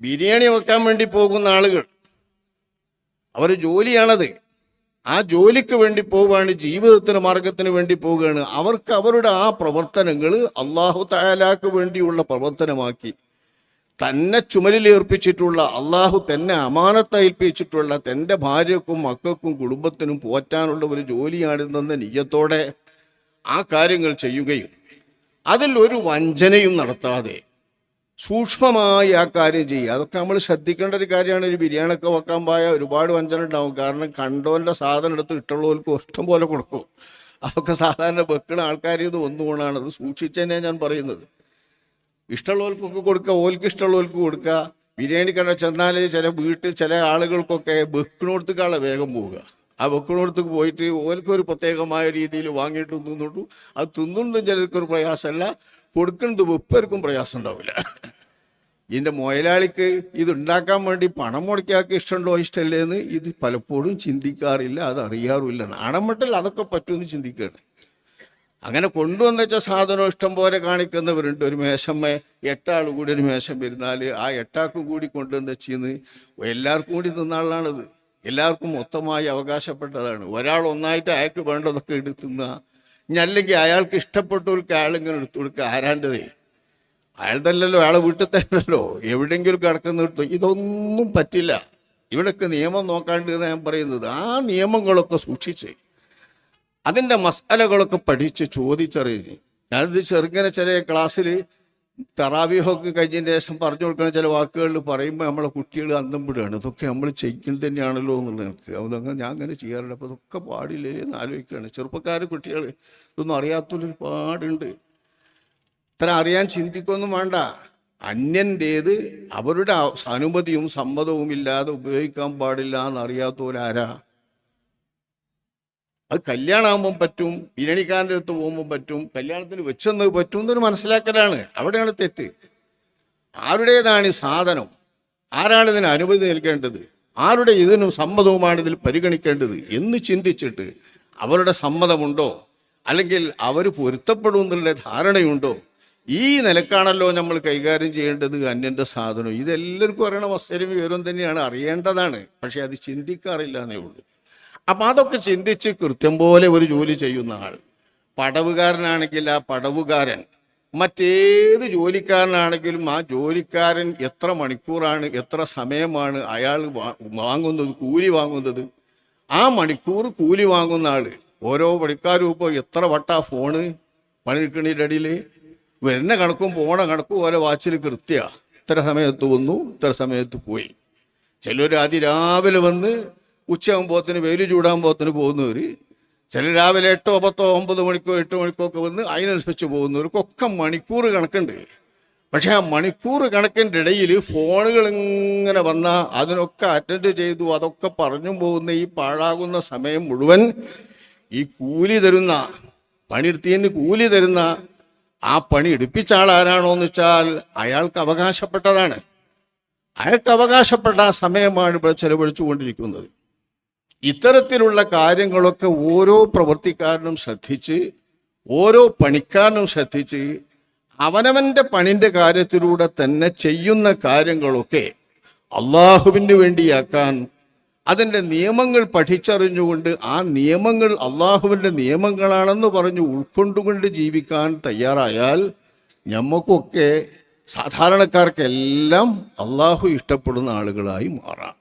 ബിരിയാണി വെക്കാൻ വേണ്ടി പോകുന്ന ആളുകൾ. അവർ ജോലിയാണത്. ആ ജോലിക്ക് വേണ്ടി പോവുകയാണ് ജീവിതത്തിന് മാർഗത്തിന് വേണ്ടി പോവുകയാണ്. അവർക്ക് അവരുടെ ആ പ്രവർത്തനങ്ങൾ അള്ളാഹു താലാക്ക് വേണ്ടിയുള്ള പ്രവർത്തനമാക്കി. തന്നെ ചുമലിലേർപ്പിച്ചിട്ടുള്ള അള്ളാഹു തന്നെ അമാനത്തേൽപ്പിച്ചിട്ടുള്ള തന്റെ ഭാര്യക്കും മക്കൾക്കും കുടുംബത്തിനും പോറ്റാനുള്ള ഒരു ജോലിയാണിതെന്ന നിയ്യത്തോടെ ആ കാര്യങ്ങൾ ചെയ്യുകയും അതിൽ ഒരു വഞ്ചനയും നടത്താതെ സൂക്ഷ്മമായി ആ കാര്യം ചെയ്യുക. അതൊക്കെ നമ്മൾ ശ്രദ്ധിക്കേണ്ട ഒരു കാര്യമാണ്. ഒരു ബിരിയാണിയൊക്കെ വെക്കാൻ പോയ ഒരുപാട് വഞ്ചന ഉണ്ടാവും. കാരണം കണ്ടോന്റെ സാധനം എടുത്ത് ഇട്ടുള്ളവർക്ക് ഇഷ്ടം പോലെ കൊടുക്കും. അതൊക്കെ സാധാരണ വെക്കുന്ന ആൾക്കാർ ഇത് ഒന്നുകൊണ്ടാണ് അത് സൂക്ഷിച്ചതന്നെ ഞാൻ പറയുന്നത്. ഇഷ്ടമുള്ളവർക്കൊക്കെ കൊടുക്കുക. ഓൽക്ക് ഇഷ്ടമുള്ളവർക്ക് കൊടുക്കുക. ബിരിയാണി കണ്ട ചെന്നാലേ ചില വീട്ടിൽ ചില ആളുകൾക്കൊക്കെ വെക്കണോടത്തേക്കാളെ വേഗം പോവുക. ആ വെക്കണോടത്തേക്ക് പോയിട്ട് ഓൽക്കൊരു പ്രത്യേകമായ രീതിയിൽ വാങ്ങിയിട്ട് തിന്നിട്ടു. അത് തിന്നുന്നതും ചിലർക്കൊരു പ്രയാസമല്ല. കൊടുക്കുന്നത് വെപ്പർക്കും പ്രയാസം ഉണ്ടാവില്ല. ഇതിന്റെ മുതലാളിക്ക് ഇത് ഉണ്ടാക്കാൻ വേണ്ടി പണം മുടക്കിയാൾക്ക് ഇഷ്ടമുണ്ടോ ഇഷ്ടമല്ലേ എന്ന് ഇത് പലപ്പോഴും ചിന്തിക്കാറില്ല അത് അറിയാറുമില്ല. നാടൻമട്ടിൽ അതൊക്കെ പറ്റുമെന്ന് ചിന്തിക്കുകയാണ്. അങ്ങനെ കൊണ്ടുവന്ന വെച്ച സാധനം ഇഷ്ടം പോലെ കാണിക്കുന്നവരുണ്ട്. ഒരു മേശമ്മേ എട്ടാൾ കൂടി ഒരു മേശം വരുന്നാൽ ആ എട്ടാൾക്കും കൂടി കൊണ്ടുവന്ന് വെച്ചിന്ന് എല്ലാവർക്കും കൂടി തിന്നാളാണിത് എല്ലാവർക്കും മൊത്തമായി അവകാശപ്പെട്ടതാണ്. ഒരാൾ ഒന്നായിട്ട് അയാൾക്ക് വേണ്ടതൊക്കെ എടുത്ത് തിന്നുക ഇനി അല്ലെങ്കിൽ അയാൾക്ക് ഇഷ്ടപ്പെട്ടവർക്ക് അയാളിങ്ങനെ എടുത്തു കൊടുക്കുക. ആരാന്റെതേ അയാളുടെല്ലോ അയാളെ വീട്ടിൽ തന്നെയല്ലോ എവിടെയെങ്കിലും കിടക്കുന്ന എടുത്തു ഇതൊന്നും പറ്റില്ല. ഇവിടൊക്കെ നിയമം നോക്കാണ്ടെന്ന് ഞാൻ പറയുന്നത്. ആ നിയമങ്ങളൊക്കെ സൂക്ഷിച്ച് അതിന്റെ മസാലകളൊക്കെ പഠിച്ച് ചോദിച്ചറിഞ്ഞ്. ഞാനിത് ചെറുങ്ങനെ ചില ക്ലാസ്സിൽ തറാവിഹൊക്കെ കഴിഞ്ഞതിന് ശേഷം പറഞ്ഞു കൊടുക്കുന്ന ചില വാക്കുകളിൽ പറയുമ്പോൾ നമ്മളെ കുട്ടികൾ അന്തം വിടുകയാണ്. ഇതൊക്കെ നമ്മൾ ചെയ്യുന്നത് തന്നെയാണല്ലോ എന്നുള്ളത് എനിക്ക് അതങ്ങനെ ഞാൻ അങ്ങനെ ചെയ്യാറില്ല അപ്പോൾ ഇതൊക്കെ പാടില്ലേ എന്ന് ആലോചിക്കുകയാണ്. ചെറുപ്പക്കാർ കുട്ടികൾ ഇതൊന്നും അറിയാത്തൊരു പാടുണ്ട് ഇത്ര അറിയാൻ ചിന്തിക്കൊന്നും വേണ്ട. അന്യന്റേത് അവരുടെ അനുമതിയും സമ്മതവും ഇല്ലാതെ ഉപയോഗിക്കാൻ പാടില്ല എന്നറിയാത്തവരാരാ? അത് കല്യാണമാകുമ്പം പറ്റും ബിരിയാണിക്കാരന്റെ അടുത്ത് പോകുമ്പോൾ പറ്റും കല്യാണത്തിന് വെച്ചെന്ന് പറ്റും എന്നൊരു മനസ്സിലാക്കലാണ്. അവിടെയാണ് തെറ്റ്. ആരുടേതാണ് ഈ സാധനം? ആരാണ് ഇതിന് അനുമതി നൽകേണ്ടത്? ആരുടെ ഇതിനും സമ്മതവുമാണ് ഇതിൽ പരിഗണിക്കേണ്ടത് എന്ന് ചിന്തിച്ചിട്ട് അവരുടെ സമ്മതമുണ്ടോ? അല്ലെങ്കിൽ അവർ പൊരുത്തപ്പെടും എന്നുള്ള ധാരണയുണ്ടോ? ഈ നിലക്കാണല്ലോ നമ്മൾ കൈകാര്യം ചെയ്യേണ്ടത് അന്യന്റെ സാധനം. ഇതെല്ലാവർക്കും അറിയണ വസ്തരം വിവരം തന്നെയാണ് അറിയേണ്ടതാണ്. പക്ഷേ അത് ചിന്തിക്കാറില്ല എന്നേ ഉള്ളൂ. അപ്പം അതൊക്കെ ചിന്തിച്ച് കൃത്യം പോലെ ഒരു ജോലി ചെയ്യുന്ന ആൾ. പടവുകാരനാണെങ്കിൽ ആ പടവുകാരൻ. മറ്റേത് ജോലിക്കാരനാണെങ്കിലും ആ ജോലിക്കാരൻ എത്ര മണിക്കൂറാണ് എത്ര സമയമാണ് അയാൾ വാങ്ങുന്നത് കൂലി വാങ്ങുന്നത്? ആ മണിക്കൂർ കൂലി വാങ്ങുന്ന ആൾ. ഓരോ പണിക്കാരും ഇപ്പോൾ എത്ര വട്ടാ ഫോണ് പണിയെടുക്കണതിന്റെ ഇടയിൽ വരുന്ന കണക്കും പോണ കണക്കും ഓരോ വാച്ചിൽ കൃത്യ. ഇത്ര സമയത്ത് വന്നു ഇത്ര സമയത്ത് പോയി. ചിലർ അതിരാവിലെ വന്ന് ഉച്ചയാകുമ്പോത്തിന് വെയിൽ ചൂടാകുമ്പോത്തിന് പോകുന്നവർ ചില രാവിലെ എട്ടോ പത്തോ ഒമ്പത് മണിക്കോ എട്ട് മണിക്കോ ഒക്കെ വന്ന് അതിനനുസരിച്ച് പോകുന്നവർക്കൊക്കെ മണിക്കൂർ കണക്കുണ്ട്. പക്ഷെ ആ മണിക്കൂർ കണക്കിന്റെ ഇടയിൽ ഫോണുകൾ ഇങ്ങനെ വന്നാൽ അതിനൊക്കെ അറ്റൻഡ് ചെയ്തു അതൊക്കെ പറഞ്ഞു പോകുന്ന ഈ പാഴാകുന്ന സമയം മുഴുവൻ ഈ കൂലി തരുന്ന പണിയെടുത്തതിന് കൂലി തരുന്ന ആ പണി എടുപ്പിച്ച ആൾ ആരാണോ എന്ന് വെച്ചാൽ അയാൾക്ക് അവകാശപ്പെട്ടതാണ്. അയാൾക്ക് അവകാശപ്പെട്ട ആ സമയമാണ് ഇവിടെ ചെലവഴിച്ചു കൊണ്ടിരിക്കുന്നത് ഇത്തരത്തിലുള്ള കാര്യങ്ങളൊക്കെ ഓരോ പ്രവൃത്തിക്കാരനും ശ്രദ്ധിച്ച് ഓരോ പണിക്കാരനും ശ്രദ്ധിച്ച് അവനവന്റെ പണിന്റെ കാര്യത്തിലൂടെ തന്നെ ചെയ്യുന്ന കാര്യങ്ങളൊക്കെ അള്ളാഹുവിന് വേണ്ടിയാക്കാൻ അതിന്റെ നിയമങ്ങൾ പഠിച്ചറിഞ്ഞുകൊണ്ട് ആ നിയമങ്ങൾ അള്ളാഹുവിന്റെ നിയമങ്ങളാണെന്ന് പറഞ്ഞ് ഉൾക്കൊണ്ടുകൊണ്ട് ജീവിക്കാൻ തയ്യാറായാൽ ഞമ്മക്കൊക്കെ സാധാരണക്കാർക്കെല്ലാം അള്ളാഹു ഇഷ്ടപ്പെടുന്ന ആളുകളായി മാറാം.